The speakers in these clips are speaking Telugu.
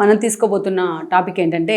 మనం తీసుకోబోతున్న టాపిక్ ఏంటంటే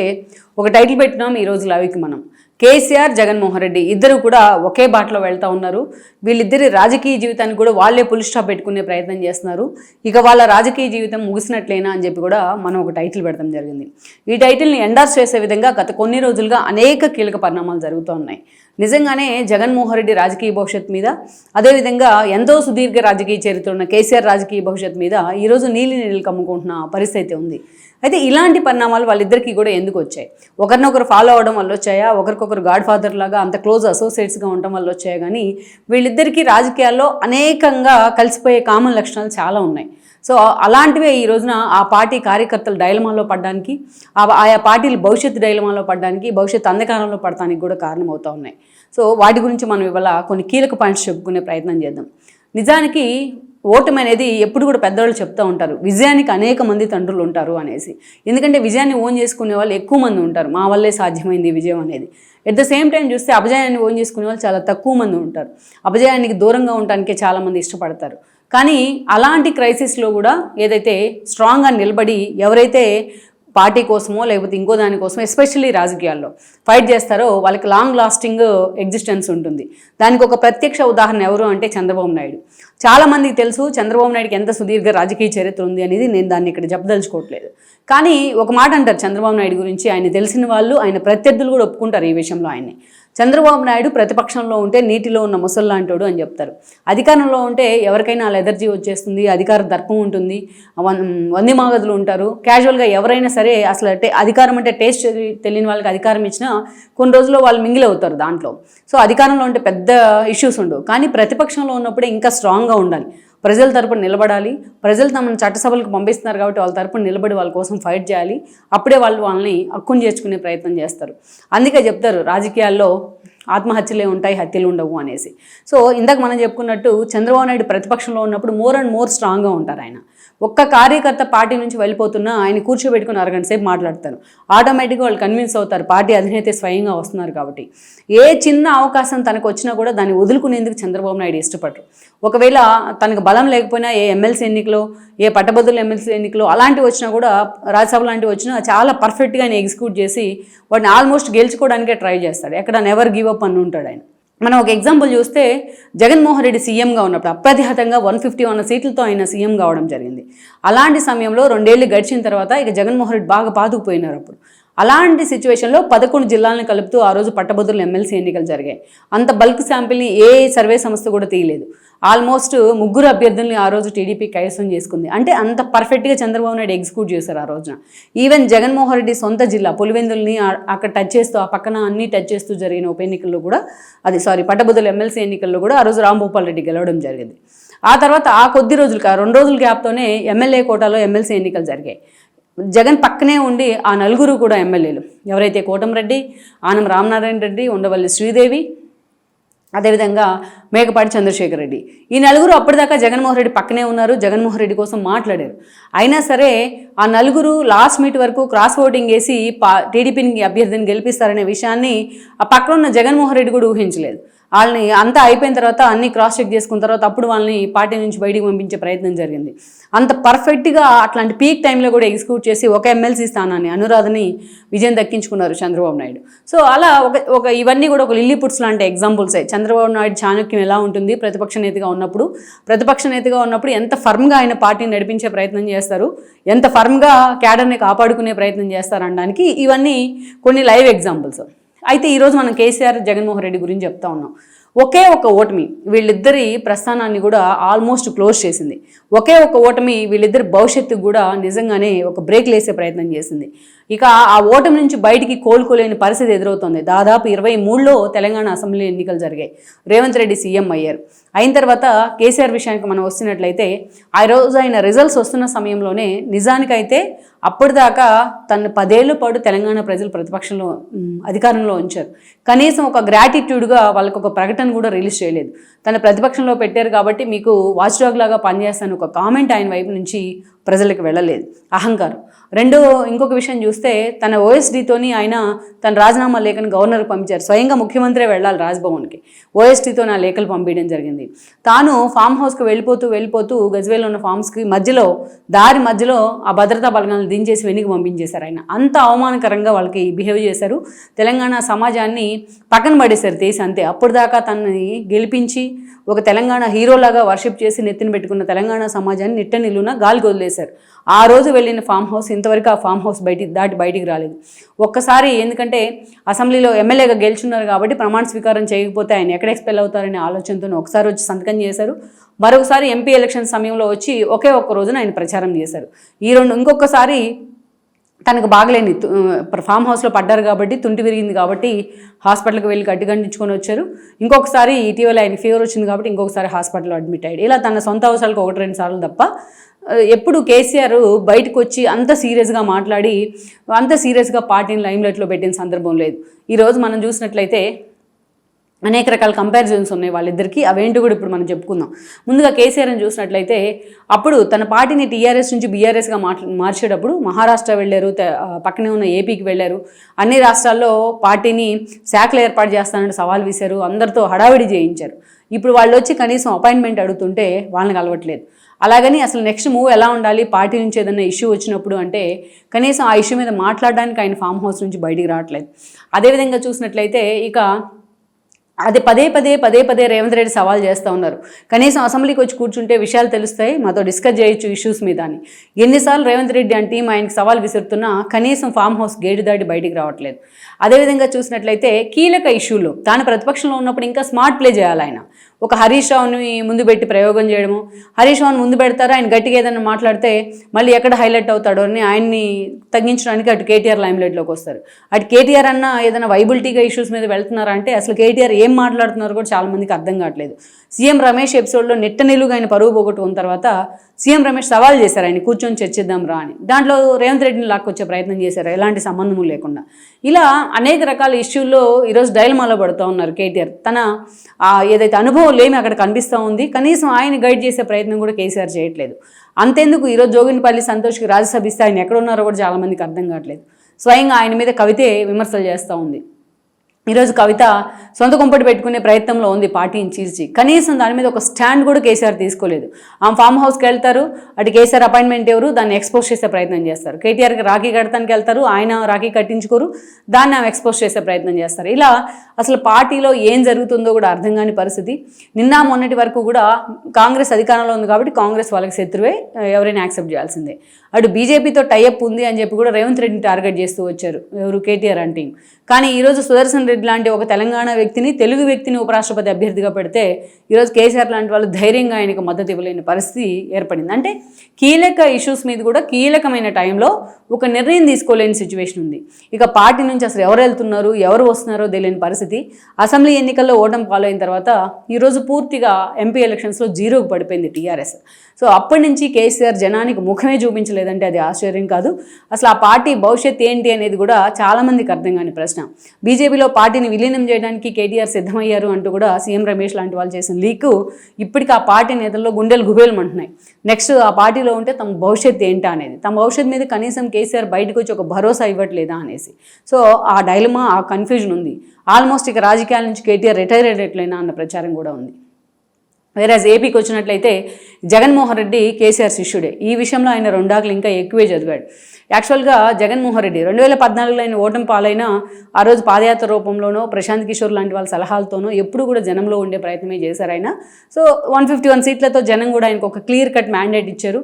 ఒక టైటిల్ పెట్టినాం ఈరోజు లవికి మనం. కేసీఆర్ జగన్మోహన్ రెడ్డి ఇద్దరు కూడా ఒకే బాటలో వెళ్తా ఉన్నారు. వీళ్ళిద్దరి రాజకీయ జీవితాన్ని కూడా వాళ్ళే పులి స్టాప్ పెట్టుకునే ప్రయత్నం చేస్తున్నారు. ఇక వాళ్ళ రాజకీయ జీవితం ముగిసినట్లేనా అని చెప్పి కూడా మనం ఒక టైటిల్ పెడతాం జరిగింది. ఈ టైటిల్ని ఎండార్స్ చేసే విధంగా గత కొన్ని రోజులుగా అనేక కీలక పరిణామాలు జరుగుతూ ఉన్నాయి. నిజంగానే జగన్మోహన్ రెడ్డి రాజకీయ భవిష్యత్ మీద అదేవిధంగా ఎంతో సుదీర్ఘ రాజకీయ చరిత్ర ఉన్న కేసీఆర్ రాజకీయ భవిష్యత్ మీద ఈరోజు నీలి నీళ్ళు కమ్ముకుంటున్న పరిస్థితి ఉంది. అయితే ఇలాంటి పరిణామాలు వాళ్ళిద్దరికీ కూడా ఎందుకు వచ్చాయి? ఒకరినొకరు ఫాలో అవడం వల్ల వచ్చాయా? ఒకరికొకరు గాడ్ ఫాదర్ లాగా అంత క్లోజ్ అసోసియేట్స్గా ఉండటం వల్ల వచ్చాయా? కానీ వీళ్ళిద్దరికీ రాజకీయాల్లో అనేకంగా కలిసిపోయే కామన్ లక్షణాలు చాలా ఉన్నాయి. సో అలాంటివే ఈ రోజున ఆ పార్టీ కార్యకర్తలు డైలమాలో పడడానికి ఆ- ఆయా పార్టీలు భవిష్యత్తు డైలమాలో పడడానికి భవిష్యత్తు అంధకారంలో పడటానికి కూడా కారణమవుతూ ఉన్నాయి. సో వాటి గురించి మనం ఇవాళ కొన్ని కీలక పాయింట్స్ చెప్పుకునే ప్రయత్నం చేద్దాం. నిజానికి ఓటమి అనేది ఎప్పుడు కూడా పెద్దవాళ్ళు చెప్తూ ఉంటారు. విజయానికి అనేక మంది తండ్రులు ఉంటారు అనేసి. ఎందుకంటే విజయాన్ని ఓన్ చేసుకునే వాళ్ళు ఎక్కువ మంది ఉంటారు. మా వల్లే సాధ్యమైంది విజయం అనేది. ఎట్ ద సేమ్ టైం చూస్తే అపజయాన్ని ఓన్ చేసుకునే వాళ్ళు చాలా తక్కువ మంది ఉంటారు. అపజయానికి దూరంగా ఉండటానికే చాలామంది ఇష్టపడతారు. కానీ అలాంటి క్రైసిస్లో కూడా ఏదైతే స్ట్రాంగ్గా నిలబడి ఎవరైతే పార్టీ కోసమో లేకపోతే ఇంకో దానికోసమో ఎస్పెషల్లీ రాజకీయాల్లో ఫైట్ చేస్తారో వాళ్ళకి లాంగ్ లాస్టింగ్ ఎగ్జిస్టెన్స్ ఉంటుంది. దానికి ఒక ప్రత్యక్ష ఉదాహరణ ఎవరు అంటే చంద్రబాబు నాయుడు. చాలామందికి తెలుసు చంద్రబాబు నాయుడుకి ఎంత సుదీర్ఘ రాజకీయ చరిత్ర ఉంది అనేది నేను దాన్ని ఇక్కడ చెప్పదలుచుకోవట్లేదు. కానీ ఒక మాట అంటారు చంద్రబాబు నాయుడు గురించి ఆయన తెలిసిన వాళ్ళు ఆయన ప్రత్యర్థులు కూడా ఒప్పుకుంటారు ఈ విషయంలో ఆయన్ని. చంద్రబాబు నాయుడు ప్రతిపక్షంలో ఉంటే నీటిలో ఉన్న ముసల్లాంటోడు అని చెప్తారు. అధికారంలో ఉంటే ఎవరికైనా అలా ఎదర్జీ వచ్చేస్తుంది అధికార దర్పం ఉంటుంది వన్- వంది మాగదులు ఉంటారు. క్యాజువల్గా ఎవరైనా సరే అసలు టే- అధికారం అంటే టేస్ట్ తెలియని వాళ్ళకి అధికారం ఇచ్చినా కొన్ని రోజుల్లో వాళ్ళు మింగిల్ అవుతారు దాంట్లో. సో అధికారంలో ఉంటే పెద్ద ఇష్యూస్ ఉండవు. కానీ ప్రతిపక్షంలో ఉన్నప్పుడే ఇంకా స్ట్రాంగ్గా ఉండాలి. ప్రజల తరపున నిలబడాలి. ప్రజలు తమను చట్టసభలకు పంపిస్తున్నారు కాబట్టి వాళ్ళ తరపున నిలబడి వాళ్ళ కోసం ఫైట్ చేయాలి. అప్పుడే వాళ్ళు వాళ్ళని హక్కును చేర్చుకునే ప్రయత్నం చేస్తారు. అందుకే చెప్తారు రాజకీయాల్లో ఆత్మహత్యలే ఉంటాయి హత్యలు ఉండవు అనేసి. సో ఇందాక మనం చెప్పుకున్నట్టు చంద్రబాబు నాయుడు ప్రతిపక్షంలో ఉన్నప్పుడు మోర్ అండ్ మోర్ స్ట్రాంగ్గా ఉంటారు ఆయన. ఒక్క కార్యకర్త పార్టీ నుంచి వెళ్ళిపోతున్నా ఆయన కూర్చోబెట్టుకుని అరగంట సేపు మాట్లాడతారు. ఆటోమేటిక్గా వాళ్ళు కన్విన్స్ అవుతారు పార్టీ అధినేత స్వయంగా వస్తున్నారు కాబట్టి. ఏ చిన్న అవకాశం తనకు వచ్చినా కూడా దాన్ని వదులుకునేందుకు చంద్రబాబు నాయుడు ఇష్టపడరు. ఒకవేళ తనకు బలం లేకపోయినా ఏ ఎమ్మెల్సీ ఎన్నికలో ఏ పట్టభద్రుల ఎమ్మెల్సీ ఎన్నికలో అలాంటివి వచ్చినా కూడా రాజ్యసభ లాంటివి వచ్చినా చాలా పర్ఫెక్ట్గా ఆయన ఎగ్జిక్యూట్ చేసి వాటిని ఆల్మోస్ట్ గెలుచుకోవడానికే ట్రై చేస్తాడు. ఎక్కడ నెవర్ గివ్ అప్ అని ఉంటాడు ఆయన. మనం ఒక ఎగ్జాంపుల్ చూస్తే జగన్మోహన్ రెడ్డి సీఎంగా ఉన్నప్పుడు అప్రతిహతంగా వన్ ఫిఫ్టీ వన్ సీట్లతో ఆయన సీఎం కావడం జరిగింది. అలాంటి సమయంలో రెండేళ్ళు గడిచిన తర్వాత ఇక జగన్మోహన్ రెడ్డి బాగా పాతుకుపోయినారు అప్పుడు. అలాంటి సిచ్యువేషన్లో పదకొండు జిల్లాలను కలుపుతూ ఆ రోజు పట్టభద్రులు ఎమ్మెల్సీ ఎన్నికలు జరిగాయి. అంత బల్క్ శాంపిల్ని ఏ సర్వే సంస్థ కూడా తీయలేదు. ఆల్మోస్ట్ ముగ్గురు అభ్యర్థుల్ని ఆ రోజు టీడీపీ కైవసం చేసుకుంది. అంటే అంత పర్ఫెక్ట్గా చంద్రబాబు నాయుడు ఎగ్జిక్యూట్ చేశారు ఆ రోజున. ఈవెన్ జగన్మోహన్ రెడ్డి సొంత జిల్లా పులివెందుల్ని అక్కడ టచ్ చేస్తూ ఆ పక్కన అన్ని టచ్ చేస్తూ జరిగిన ఉప ఎన్నికల్లో కూడా అది సారీ పట్టభద్రుల ఎమ్మెల్సీ ఎన్నికల్లో కూడా ఆ రోజు రాంభూపాల్ రెడ్డి గెలవడం జరిగింది. ఆ తర్వాత ఆ కొద్ది రోజులకి ఆ రెండు రోజుల గ్యాప్తోనే ఎమ్మెల్యే కోటాలో ఎమ్మెల్సీ ఎన్నికలు జరిగాయి. జగన్ పక్కనే ఉండి ఆ నలుగురు కూడా ఎమ్మెల్యేలు. ఎవరైతే కోటంరెడ్డి ఆనం రామనారాయణ రెడ్డి ఉండవల్లి శ్రీదేవి అదేవిధంగా మేకపాటి చంద్రశేఖర్ రెడ్డి ఈ నలుగురు అప్పటిదాకా జగన్మోహన్ రెడ్డి పక్కనే ఉన్నారు జగన్మోహన్ రెడ్డి కోసం మాట్లాడారు. అయినా సరే ఆ నలుగురు లాస్ట్ మీట్ వరకు క్రాస్ ఓటింగ్ వేసి పా టీడీపీని అభ్యర్థిని గెలిపిస్తారనే విషయాన్ని ఆ పక్కన ఉన్న జగన్మోహన్ రెడ్డి కూడా ఊహించలేదు. వాళ్ళని అంతా అయిపోయిన తర్వాత అన్ని క్రాస్ చెక్ చేసుకున్న తర్వాత అప్పుడు వాళ్ళని పార్టీ నుంచి బయటికి పంపించే ప్రయత్నం జరిగింది. అంత పర్ఫెక్ట్గా అట్లాంటి పీక్ టైంలో కూడా ఎగ్జిక్యూట్ చేసి ఒక ఎమ్మెల్సీ స్థానాన్ని అనురాధని విజయం దక్కించుకున్నారు చంద్రబాబు నాయుడు. సో అలా ఒక ఒక ఇవన్నీ కూడా ఒక లిల్లీపుట్స్ లాంటి ఎగ్జాంపుల్సే చంద్రబాబు నాయుడు చాణక్యం ఎలా ఉంటుంది? ప్రతిపక్ష నేతగా ఉన్నప్పుడు ప్రతిపక్ష నేతగా ఉన్నప్పుడు ఎంత ఫర్మ్గా ఆయన పార్టీని నడిపించే ప్రయత్నం చేస్తారు? ఎంత ఫర్మ్గా క్యాడర్ని కాపాడుకునే ప్రయత్నం చేస్తారు అనడానికి ఇవన్నీ కొన్ని లైవ్ ఎగ్జాంపుల్స్ అయితే ఈరోజు మనం కేసీఆర్ జగన్మోహన్ రెడ్డి గురించి చెప్తా ఉన్నాం. ఒకే ఒక ఓటమి వీళ్ళిద్దరి ప్రస్థానాన్ని కూడా ఆల్మోస్ట్ క్లోజ్ చేసింది. ఒకే ఒక ఓటమి వీళ్ళిద్దరి భవిష్యత్తుకు కూడా నిజంగానే ఒక బ్రేక్ లేసే ప్రయత్నం చేసింది. ఇక ఆ ఓటమి నుంచి బయటికి కోలుకోలేని పరిస్థితి ఎదురవుతోంది. దాదాపు ఇరవై మూడులో తెలంగాణ అసెంబ్లీ ఎన్నికలు జరిగాయి. రేవంత్ రెడ్డి సీఎం అయ్యారు. అయిన తర్వాత కేసీఆర్ విషయానికి మనం వస్తున్నట్లయితే ఆ రోజు ఆయన రిజల్ట్స్ వస్తున్న సమయంలోనే నిజానికైతే అప్పటిదాకా తను పదేళ్ళ పాటు తెలంగాణ ప్రజలు ప్రతిపక్షంలో అధికారంలో ఉంచారు. కనీసం ఒక గ్రాటిట్యూడ్గా వాళ్ళకు ఒక ప్రకటన కూడా రిలీజ్ చేయలేదు. తన ప్రతిపక్షంలో పెట్టారు కాబట్టి మీకు వాచ్ డాగ్ లాగా పనిచేస్తాను ఒక కామెంట్ ఆయన వైపు నుంచి ప్రజలకు వెళ్ళలేదు. అహంకారం. రెండో ఇంకొక విషయం చూస్తే తన ఓఎస్డీతోని ఆయన తన రాజీనామా లేఖను గవర్నర్ పంపించారు. స్వయంగా ముఖ్యమంత్రి వెళ్ళాలి రాజ్భవన్కి. ఓఎస్డీతో నా లేఖలు పంపించడం జరిగింది. తాను ఫామ్ హౌస్కి వెళ్ళిపోతూ వెళ్ళిపోతూ గజ్వేల్లో ఉన్న ఫామ్స్కి మధ్యలో దారి మధ్యలో ఆ భద్రతా బలగాలను దించేసి వెనుక పంపించేశారు ఆయన. అంత అవమానకరంగా వాళ్ళకి బిహేవ్ చేశారు. తెలంగాణ సమాజాన్ని పక్కన పడేశారు తీసి అంతే. అప్పుడు దాకా తనని గెలిపించి ఒక తెలంగాణ హీరోలాగా వర్షిప్ చేసి నెత్తిన పెట్టుకున్న తెలంగాణ సమాజాన్ని నిట్ట నిలువున గాలి వదిలేశారు. ఆ రోజు వెళ్ళిన ఫామ్ హౌస్ ఇంతవరకు ఆ ఫామ్ హౌస్ బయటి దాటి బయటికి రాలేదు. ఒక్కసారి ఎందుకంటే అసెంబ్లీలో ఎమ్మెల్యేగా గెలుచున్నారు కాబట్టి ప్రమాణ స్వీకారం చేయకపోతే ఆయన ఎక్కడ ఎక్స్పెల్ అవుతారనే ఆలోచనతో ఒకసారి వచ్చి సంతకం చేశారు. మరొకసారి ఎంపీ ఎలక్షన్ సమయంలో వచ్చి ఒకే ఒక్క రోజున ఆయన ప్రచారం చేశారు. ఈ రెండు ఇంకొకసారి తనకు బాగలేని ఫామ్ హౌస్లో పడ్డారు కాబట్టి తుంటి విరిగింది కాబట్టి హాస్పిటల్కి వెళ్ళి గట్టిగండించుకొని వచ్చారు. ఇంకొకసారి ఇటీవల ఆయన ఫీవర్ వచ్చింది కాబట్టి ఇంకొకసారి హాస్పిటల్లో అడ్మిట్ అయ్యాడు. ఇలా తన సొంత అవసరాలకు ఒకటి రెండు సార్లు తప్ప ఎప్పుడు కేసీఆర్ బయటకు వచ్చి అంత సీరియస్గా మాట్లాడి అంత సీరియస్గా పార్టీని లైమ్లైట్లో పెట్టిన సందర్భం లేదు. ఈరోజు మనం చూసినట్లయితే అనేక రకాల కంపారిజన్స్ ఉన్నాయి వాళ్ళిద్దరికీ. అవేంటి కూడా ఇప్పుడు మనం చెప్పుకుందాం. ముందుగా కేసీఆర్ని చూసినట్లయితే అప్పుడు తన పార్టీని టీఆర్ఎస్ నుంచి బీఆర్ఎస్గా మాట్లా మార్చేటప్పుడు మహారాష్ట్ర వెళ్ళారు పక్కనే ఉన్న ఏపీకి వెళ్ళారు. అన్ని రాష్ట్రాల్లో పార్టీని శాఖలు ఏర్పాటు చేస్తానని సవాల్ విశారు. అందరితో హడావిడి చేయించారు. ఇప్పుడు వాళ్ళు వచ్చి కనీసం అపాయింట్మెంట్ అడుగుతుంటే వాళ్ళని కలవట్లేదు. అలాగని అసలు నెక్స్ట్ మూవ్ ఎలా ఉండాలి? పార్టీ నుంచి ఏదైనా ఇష్యూ వచ్చినప్పుడు అంటే కనీసం ఆ ఇష్యూ మీద మాట్లాడడానికి ఆయన ఫామ్ హౌస్ నుంచి బయటికి రావట్లేదు. అదేవిధంగా చూసినట్లయితే ఇక అది పదే పదే పదే పదే రేవంత్ రెడ్డి సవాల్ చేస్తూ ఉన్నారు. కనీసం అసెంబ్లీకి వచ్చి కూర్చుంటే విషయాలు తెలుస్తాయి మాతో డిస్కస్ చేయొచ్చు ఇష్యూస్ మీద అని. ఎన్నిసార్లు రేవంత్ రెడ్డి అంటే టీం ఆయనకి సవాల్ విసురుతున్నా కనీసం ఫామ్ హౌస్ గేటు దాటి బయటికి రావట్లేదు. అదేవిధంగా చూసినట్లయితే కీలక ఇష్యూలు తాను ప్రతిపక్షంలో ఉన్నప్పుడు ఇంకా స్మార్ట్ ప్లే చేయాలి ఆయన. ఒక హరీష్ రావుని ముందు పెట్టి ప్రయోగం చేయడము. హరీష్ రావుని ముందు పెడతారా? ఆయన గట్టిగా ఏదైనా మాట్లాడితే మళ్ళీ ఎక్కడ హైలైట్ అవుతాడో అని ఆయన్ని తగ్గించడానికి అటు కేటీఆర్ లైమ్లైట్లోకి వస్తారు. అటు కేటీఆర్ అన్న ఏదైనా వైబిలిటీగా ఇష్యూస్ మీద వెళ్తున్నారా అంటే అసలు కేటీఆర్ ఏం మాట్లాడుతున్నారో కూడా చాలామందికి అర్థం కావట్లేదు. సీఎం రమేష్ ఎపిసోడ్లో నెట్ట నిలువుగా ఆయన పరువు పోగొట్టుకున్న తర్వాత సీఎం రమేష్ సవాల్ చేశారు ఆయన కూర్చొని చర్చిద్దాం రా అని. దాంట్లో రేవంత్ రెడ్డిని లాక్కొచ్చే ప్రయత్నం చేశారు? ఎలాంటి సంబంధము లేకుండా. ఇలా అనేక రకాల ఇష్యూల్లో ఈరోజు డైలమాలో పడుతూ ఉన్నారు కేటీఆర్. తన ఆ, ఏదైతే అనుభవం లేమి అక్కడ కనిపిస్తూ ఉంది కనీసం ఆయన గైడ్ చేసే ప్రయత్నం కూడా కేసీఆర్ చేయట్లేదు. అంతెందుకు ఈరోజు జోగినపల్లి సంతోష్కి రాజ్యసభ ఇస్తే ఆయన ఎక్కడ ఉన్నారో కూడా చాలామందికి అర్థం కావట్లేదు. స్వయంగా ఆయన మీద కవితే విమర్శలు చేస్తూ ఉంది. ఈరోజు కవిత సొంత కుంపటి పెట్టుకునే ప్రయత్నంలో ఉంది పార్టీని చీల్చి కనీసం దాని మీద ఒక స్టాండ్ కూడా కేసీఆర్ తీసుకోలేదు. ఆమె ఫామ్ హౌస్కి వెళ్తారు అటు కేసీఆర్ అపాయింట్మెంట్ ఎవరు దాన్ని ఎక్స్పోజ్ చేసే ప్రయత్నం చేస్తారు. కేటీఆర్కి రాఖీ కడతానికి వెళ్తారు ఆయన రాఖీ కట్టించుకోరు దాన్ని ఆమె ఎక్స్పోజ్ చేసే ప్రయత్నం చేస్తారు. ఇలా అసలు పార్టీలో ఏం జరుగుతుందో కూడా అర్థం కాని పరిస్థితి. నిన్న మొన్నటి వరకు కూడా కాంగ్రెస్ అధికారంలో ఉంది కాబట్టి కాంగ్రెస్ వాళ్ళకి శత్రువే ఎవరైనా యాక్సెప్ట్ చేయాల్సిందే. అటు బీజేపీతో టైఅప్ ఉంది అని చెప్పి కూడా రేవంత్ రెడ్డిని టార్గెట్ చేస్తూ వచ్చారు ఎవరు? కేటీఆర్ అంటే. కానీ ఈరోజు సుదర్శన్ రెడ్డి లాంటి ఒక తెలంగాణ వ్యక్తిని తెలుగు వ్యక్తిని ఉపరాష్ట్రపతి అభ్యర్థిగా పెడితే ఈరోజు కేసీఆర్ లాంటి వాళ్ళు ధైర్యంగా ఆయనకు మద్దతు ఇవ్వలేని పరిస్థితి ఏర్పడింది. అంటే కీలక ఇష్యూస్ మీద కూడా కీలకమైన టైంలో ఒక నిర్ణయం తీసుకోలేని సిచ్యువేషన్ ఉంది. ఇక పార్టీ నుంచి అసలు ఎవరు వెళ్తున్నారు ఎవరు వస్తున్నారో తెలియని పరిస్థితి. అసెంబ్లీ ఎన్నికల్లో ఓటమి పాలైన తర్వాత ఈరోజు పూర్తిగా ఎంపీ ఎలక్షన్స్లో జీరోకు పడిపోయింది టీఆర్ఎస్. సో అప్పటి నుంచి కేసీఆర్ జనానికి ముఖమే చూపించలేదంటే అది ఆశ్చర్యం కాదు. అసలు ఆ పార్టీ భవిష్యత్ ఏంటి అనేది కూడా చాలామందికి అర్థం కాని ప్రశ్న. బీజేపీలో పార్టీని విలీనం చేయడానికి కేటీఆర్ సిద్ధమయ్యారు అంటూ కూడా సీఎం రమేష్ లాంటి వాళ్ళు చేసిన లీకు ఇప్పటికి ఆ పార్టీ నేతల్లో గుండెలు గుబేలమంటున్నాయి. నెక్స్ట్ ఆ పార్టీలో ఉంటే తమ భవిష్యత్తు ఏంటా అనేది. తమ భవిష్యత్తు మీద కనీసం కేసీఆర్ బయటకు వచ్చి ఒక భరోసా ఇవ్వట్లేదా అనేసి. సో ఆ డైలమా ఆ కన్ఫ్యూజన్ ఉంది. ఆల్మోస్ట్ ఇక రాజకీయాల నుంచి కేటీఆర్ రిటైర్ అయ్యేట్లైనా అన్న ప్రచారం కూడా ఉంది. వేరేజ్ ఏపీకి వచ్చినట్లయితే జగన్మోహన్ రెడ్డి కేసీఆర్ శిష్యుడే. ఈ విషయంలో ఆయన రెండాకులు ఇంకా ఎక్కువే చదివాడు యాక్చువల్గా జగన్మోహన్ రెడ్డి రెండు వేల పద్నాలుగులో ఆయన ఓటమి పాలైన ఆ రోజు పాదయాత్ర రూపంలోనో ప్రశాంత్ కిషోర్ లాంటి వాళ్ళ సలహాలతోనో ఎప్పుడు కూడా జనంలో ఉండే ప్రయత్నమే చేశారు ఆయన. సో వన్ ఫిఫ్టీ వన్ సీట్లతో జనం కూడా ఆయనకు ఒక క్లియర్ కట్ మ్యాండేట్ ఇచ్చారు.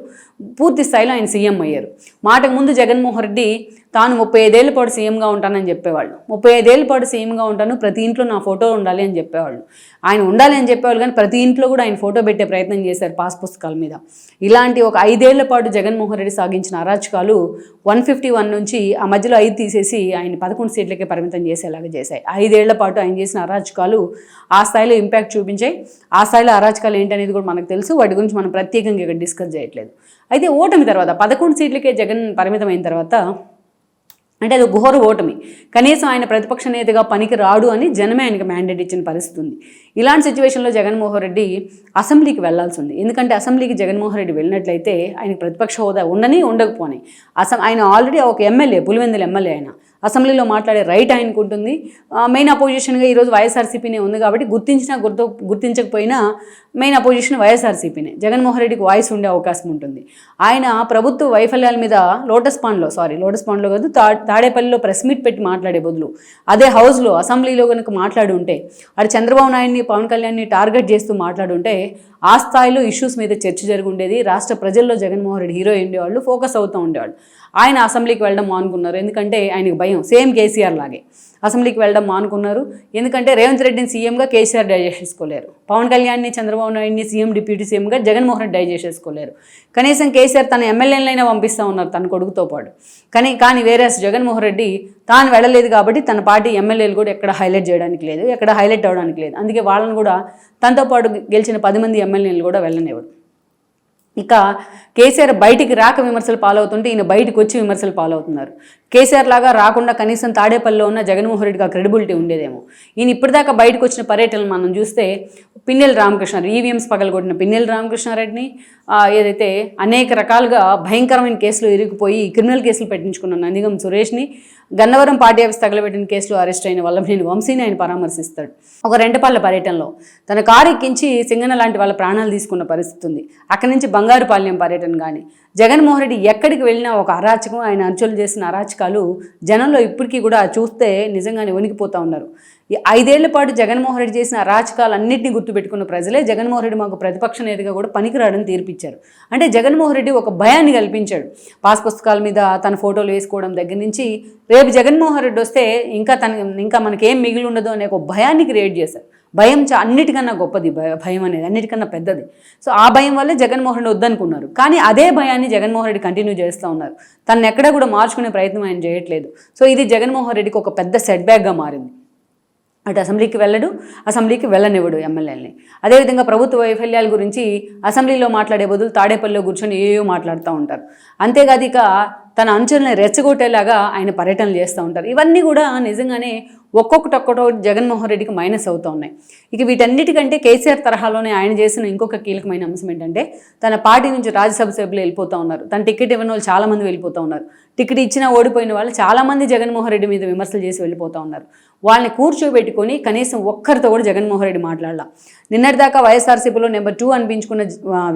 పూర్తి స్థాయిలో ఆయన సీఎం అయ్యారు. మాటకు ముందు జగన్మోహన్ రెడ్డి తాను ముప్పై ఐదేళ్ళ పాటు సీఎంగా ఉంటానని చెప్పేవాళ్ళు. ముప్పై ఐదేళ్ళ పాటు సీఎంగా ఉంటాను ప్రతి ఇంట్లో నా ఫోటో ఉండాలి అని చెప్పేవాళ్ళు. ఆయన ఉండాలి అని చెప్పేవాళ్ళు కానీ ప్రతి ఇంట్లో కూడా ఆయన ఫోటో పెట్టే ప్రయత్నం చేశారు పాస్ పుస్తకాల మీద. ఇలాంటి ఒక ఐదేళ్ళ పాటు జగన్మోహన్ రెడ్డి సాగించిన అరాచకాలు వన్ ఫిఫ్టీ వన్ నుంచి ఆ మధ్యలో ఐదు తీసేసి ఆయన పదకొండు సీట్లకే పరిమితం చేసేలాగా చేశాయి. ఐదేళ్ళ పాటు ఆయన చేసిన అరాచకాలు ఆ స్థాయిలో ఇంపాక్ట్ చూపించాయి. ఆ స్థాయిలో అరాచకాలు ఏంటనేది కూడా మనకు తెలుసు. వాటి గురించి మనం ప్రత్యేకంగా ఇక్కడ డిస్కస్ చేయట్లేదు. అయితే ఓటమి తర్వాత పదకొండు సీట్లకే జగన్ పరిమితమైన తర్వాత అంటే అది ఘోర ఓటమి. కనీసం ఆయన ప్రతిపక్ష నేతగా పనికి రాడు అని జనమే ఆయనకు మ్యాండేట్ ఇచ్చిన పరిస్థితి ఉంది. ఇలాంటి సిచ్యువేషన్లో జగన్మోహన్ రెడ్డి అసెంబ్లీకి వెళ్ళాల్సి ఉంది. ఎందుకంటే అసెంబ్లీకి జగన్మోహన్ రెడ్డి వెళ్ళినట్లయితే ఆయన ప్రతిపక్ష హోదా ఉండని ఉండకపోని. అసలు ఆయన ఆల్రెడీ ఒక ఎమ్మెల్యే పులివెందుల ఎమ్మెల్యే ఆయన. అసెంబ్లీలో మాట్లాడే రైట్ ఆయనకు ఉంటుంది మెయిన్ అపోజిషన్గా ఈరోజు వైఎస్ఆర్సీపీనే ఉంది కాబట్టి గుర్తించినా గుర్తు గుర్తించకపోయినా మెయిన్ అపోజిషన్ వైఎస్ఆర్సీపీనే. జగన్మోహన్ రెడ్డికి వాయిస్ ఉండే అవకాశం ఉంటుంది. ఆయన ప్రభుత్వ వైఫల్యాల మీద లోటస్ పాండ్లో సారీ లోటస్ పాండ్లో కాదు తా తాడేపల్లిలో ప్రెస్ మీట్ పెట్టి మాట్లాడే బదులు అదే హౌస్లో అసెంబ్లీలో కనుక మాట్లాడి ఉంటే అది చంద్రబాబు నాయుడిని పవన్ కళ్యాణ్ని టార్గెట్ చేస్తూ మాట్లాడుంటే ఆ స్థాయిలో ఇష్యూస్ మీద చర్చ జరుగుండేది. రాష్ట్ర ప్రజల్లో జగన్మోహన్ రెడ్డి హీరో ఉండేవాళ్ళు ఫోకస్ అవుతూ ఉండేవాళ్ళు. ఆయన అసెంబ్లీకి వెళ్ళడం మానుకున్నారు. ఎందుకంటే ఆయనకు భయం. సేమ్ కేసీఆర్ లాగే. అసెంబ్లీకి వెళ్ళడం మానుకున్నారు. ఎందుకంటే రేవంత్ రెడ్డిని సీఎంగా కేసీఆర్ డైజెస్ట్ చేసుకోలేరు పవన్ కళ్యాణ్ని చంద్రబాబు నాయుడిని సీఎం డిప్యూటీ సీఎంగా జగన్మోహన్ రెడ్డి డైజెస్ట్ చేసుకోలేరు కనీసం కేసీఆర్ తన ఎమ్మెల్యేలైనా పంపిస్తూ ఉన్నారు తన కొడుకుతో పాటు. కానీ కానీ వేరే జగన్మోహన్ రెడ్డి తాను వెళ్ళలేదు కాబట్టి తన పార్టీ ఎమ్మెల్యేలు కూడా ఎక్కడ హైలైట్ చేయడానికి లేదు ఎక్కడ హైలైట్ అవ్వడానికి లేదు. అందుకే వాళ్ళని కూడా తనతో పాటు గెలిచిన పది మంది ఎమ్మెల్యేలు కూడా వెళ్ళనివ్వడు ఇక కేసీఆర్ బయటికి రాక విమర్శలు పాలవుతుంటే ఈయన బయటకు వచ్చి విమర్శలు పాలవుతున్నారు. కేసీఆర్ లాగా రాకుండా కనీసం తాడేపల్లిలో ఉన్న జగన్మోహన్ రెడ్డికి ఆ క్రెడిబిలిటీ ఉండేదేమో. ఈయన ఇప్పటిదాకా బయటకు వచ్చిన పర్యటనలు మనం చూస్తే పిన్నెల రామకృష్ణారెడ్డి ఈవీఎంస్ పగలగొట్టిన పిన్నెల రామకృష్ణారెడ్డిని ఏదైతే అనేక రకాలుగా భయంకరమైన కేసులు ఇరిగిపోయి క్రిమినల్ కేసులు పెట్టించుకున్న నందిగం సురేష్ని గన్నవరం పార్టీ ఆఫీస్ తగలబెట్టిన కేసులో అరెస్ట్ అయిన వల్లభనేని వంశీని ఆయన పరామర్శిస్తాడు. ఒక రెండపల్ల పర్యటనలో తన కారు ఎక్కించి సింగన లాంటి వాళ్ళ ప్రాణాలు తీసుకున్న పరిస్థితి ఉంది. అక్కడి నుంచి బంగారుపాల్యం పర్యటన కానీ జగన్మోహన్ రెడ్డి ఎక్కడికి వెళ్ళినా ఒక అరాచకం ఆయన అంచులు చేసిన అరాచకాలు జనంలో ఇప్పటికీ కూడా చూస్తే నిజంగానే వణికిపోతూ ఉన్నారు. ఈ ఐదేళ్ళ పాటు జగన్మోహన్ రెడ్డి చేసిన అరాచకాలన్నింటినీ గుర్తుపెట్టుకున్న ప్రజలే జగన్మోహన్ రెడ్డి మాకు ప్రతిపక్ష నేతగా కూడా పనికిరాడని తీర్పిచ్చారు. అంటే జగన్మోహన్ రెడ్డి ఒక భయాన్ని కల్పించాడు. పాస్ పుస్తకాల మీద తన ఫోటోలు వేసుకోవడం దగ్గర నుంచి రేపు జగన్మోహన్ రెడ్డి వస్తే ఇంకా తన ఇంకా మనకేం మిగిలి ఉండదు అనే ఒక భయాన్ని క్రియేట్ చేశారు. భయం చా అన్నిటికన్నా గొప్పది భయ- భయం అనేది అన్నిటికన్నా పెద్దది. సో ఆ భయం వల్లే జగన్మోహన్ రెడ్డి వద్దనుకున్నారు. కానీ అదే భయాన్ని జగన్మోహన్ రెడ్డి కంటిన్యూ చేస్తూ ఉన్నారు. తను ఎక్కడా కూడా మార్చుకునే ప్రయత్నం ఆయన చేయట్లేదు. సో ఇది జగన్మోహన్ రెడ్డికి ఒక పెద్ద సెట్ బ్యాక్గా మారింది. అటు అసెంబ్లీకి వెళ్ళడు అసెంబ్లీకి వెళ్ళనివ్వడు ఎమ్మెల్యేలని. అదేవిధంగా ప్రభుత్వ వైఫల్యాల గురించి అసెంబ్లీలో మాట్లాడే బదులు తాడేపల్లిలో కూర్చొని ఏయో మాట్లాడుతూ ఉంటారు. అంతేకాదు ఇక తన అంచులను రెచ్చగొట్టేలాగా ఆయన పర్యటనలు చేస్తూ ఉంటారు. ఇవన్నీ కూడా నిజంగానే ఒక్కొక్కటి ఒక్కటో జగన్మోహన్ రెడ్డికి మైనస్ అవుతూ ఉన్నాయి. ఇక వీటన్నిటికంటే కేసీఆర్ తరహాలోనే ఆయన చేసిన ఇంకొక కీలకమైన అంశం ఏంటంటే తన పార్టీ నుంచి రాజ్యసభ సభ్యులు వెళ్ళిపోతూ ఉన్నారు. తన టికెట్ ఇవ్వని వాళ్ళు చాలామంది వెళ్ళిపోతూ ఉన్నారు. టికెట్ ఇచ్చినా ఓడిపోయిన వాళ్ళు చాలామంది జగన్మోహన్ రెడ్డి మీద విమర్శలు చేసి వెళ్ళిపోతూ ఉన్నారు. వాళ్ళని కూర్చోబెట్టుకొని కనీసం ఒక్కరితో కూడా జగన్మోహన్ రెడ్డి మాట్లాడాల. నిన్నటిదాకా వైఎస్ఆర్సీపీలో నెంబర్ టూ అనిపించుకున్న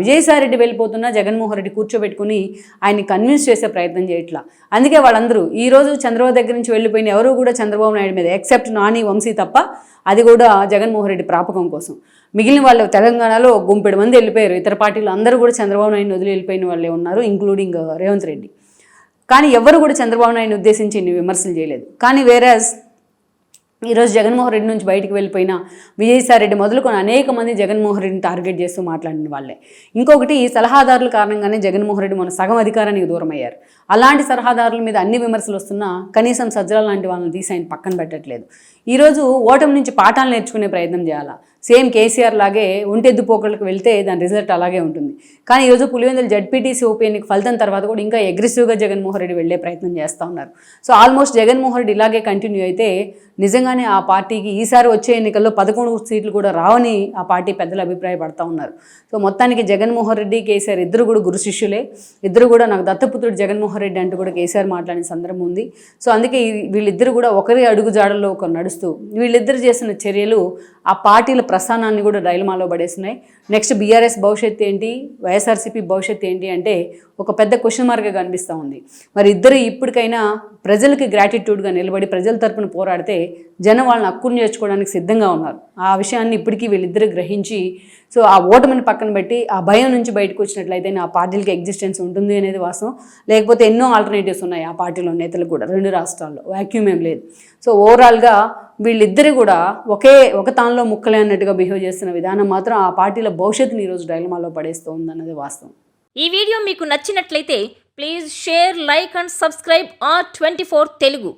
విజయసాయి రెడ్డి వెళ్ళిపోతున్న జగన్మోహన్ రెడ్డి కూర్చోబెట్టుకుని ఆయన్ని కన్విన్స్ చేసే ప్రయత్నం చేయట్లా. అందుకే వాళ్ళందరూ ఈ రోజు చంద్రబాబు దగ్గర నుంచి వెళ్ళిపోయిన ఎవరు కూడా చంద్రబాబు నాయుడు మీద ఎక్సెప్ట్ నాని వంశీ తప్ప అది కూడా జగన్మోహన్ రెడ్డి ప్రాపకం కోసం. మిగిలిన వాళ్ళు తెలంగాణలో గుంపెడు మంది వెళ్ళిపోయారు. ఇతర పార్టీలు అందరూ కూడా చంద్రబాబు నాయుడు వదిలి వెళ్ళిపోయిన వాళ్ళే ఉన్నారు ఇంక్లూడింగ్ రేవంత్ రెడ్డి. కానీ ఎవరు కూడా చంద్రబాబు నాయుడిని ఉద్దేశించి విమర్శలు చేయలేదు. కానీ వేరే ఈరోజు జగన్మోహన్ రెడ్డి నుంచి బయటికి వెళ్ళిపోయిన విజయసాయి రెడ్డి మొదలుకొని అనేక మంది జగన్మోహన్ రెడ్డిని టార్గెట్ చేస్తూ మాట్లాడిన వాళ్ళే. ఇంకొకటి ఈ సలహాదారుల కారణంగానే జగన్మోహన్ రెడ్డి మన సగం అధికారానికి దూరం అయ్యారు అలాంటి సలహాదారుల మీద అన్ని విమర్శలు వస్తున్నా కనీసం సజ్జల లాంటి వాళ్ళని తీసి ఆయన పక్కన పెట్టట్లేదు. ఈరోజు ఓటమి నుంచి పాఠాలు నేర్చుకునే ప్రయత్నం చేయాలా? సేమ్ కేసీఆర్ లాగే ఒంటెద్దు పోకళ్ళకి వెళ్తే దాని రిజల్ట్ అలాగే ఉంటుంది. కానీ ఈరోజు పులివెందుల జడ్పీటీసీ ఓపీ ఎన్నిక ఫలితం తర్వాత కూడా ఇంకా అగ్రెసివ్గా జగన్మోహన్ రెడ్డి వెళ్ళే ప్రయత్నం చేస్తూ ఉన్నారు. సో ఆల్మోస్ట్ జగన్మోహన్ రెడ్డి ఇలాగే కంటిన్యూ అయితే నిజంగానే ఆ పార్టీకి ఈసారి వచ్చే ఎన్నికల్లో పదకొండు సీట్లు కూడా రావని ఆ పార్టీ పెద్దలు అభిప్రాయపడతా ఉన్నారు. సో మొత్తానికి జగన్మోహన్ రెడ్డి కేసీఆర్ ఇద్దరు కూడా గురు శిష్యులే. ఇద్దరు కూడా నాకు దత్తపుత్రుడు జగన్మోహన్ రెడ్డి అంటూ కూడా కేసీఆర్ మాట్లాడిన సందర్భం ఉంది. సో అందుకే వీళ్ళిద్దరు కూడా ఒకరి అడుగు జాడల్లో ఒకరు నడుస్తూ వీళ్ళిద్దరు చేసిన చర్యలు ఆ పార్టీల ప్రస్థానాన్ని కూడా రైలుమాలో పడేస్తున్నాయి. నెక్స్ట్ బీఆర్ఎస్ భవిష్యత్తు ఏంటి? వైఎస్ఆర్సీపీ భవిష్యత్తు ఏంటి అంటే ఒక పెద్ద క్వశ్చన్ మార్క్గా కనిపిస్తూ ఉంది. మరి ఇద్దరు ఇప్పటికైనా ప్రజలకి గ్రాటిట్యూడ్గా నిలబడి ప్రజల తరపున పోరాడితే జనం వాళ్ళని హక్కును చేర్చుకోవడానికి సిద్ధంగా ఉన్నారు. ఆ విషయాన్ని ఇప్పటికీ వీళ్ళిద్దరు గ్రహించి సో ఆ ఓటమిని పక్కన పెట్టి ఆ భయం నుంచి బయటకు వచ్చినట్లయితే ఆ పార్టీలకి ఎగ్జిస్టెన్స్ ఉంటుంది అనేది వాస్తవం. లేకపోతే ఎన్నో ఆల్టర్నేటివ్స్ ఉన్నాయి ఆ పార్టీలో నేతలకు కూడా. రెండు రాష్ట్రాల్లో. వాక్యూమ్ ఏం లేదు. సో ఓవరాల్గా వీళ్ళిద్దరు కూడా ఒకే ఒక తానలో ముక్కలే అన్నట్టుగా బిహేవ్ చేస్తున్న విధానం మాత్రం ఆ పార్టీల భవిష్యత్తుని ఈరోజు డైలమాలో పడేస్తూ ఉందన్నది వాస్తవం. ఈ వీడియో మీకు నచ్చినట్లయితే please share like and subscribe R twenty Telugu.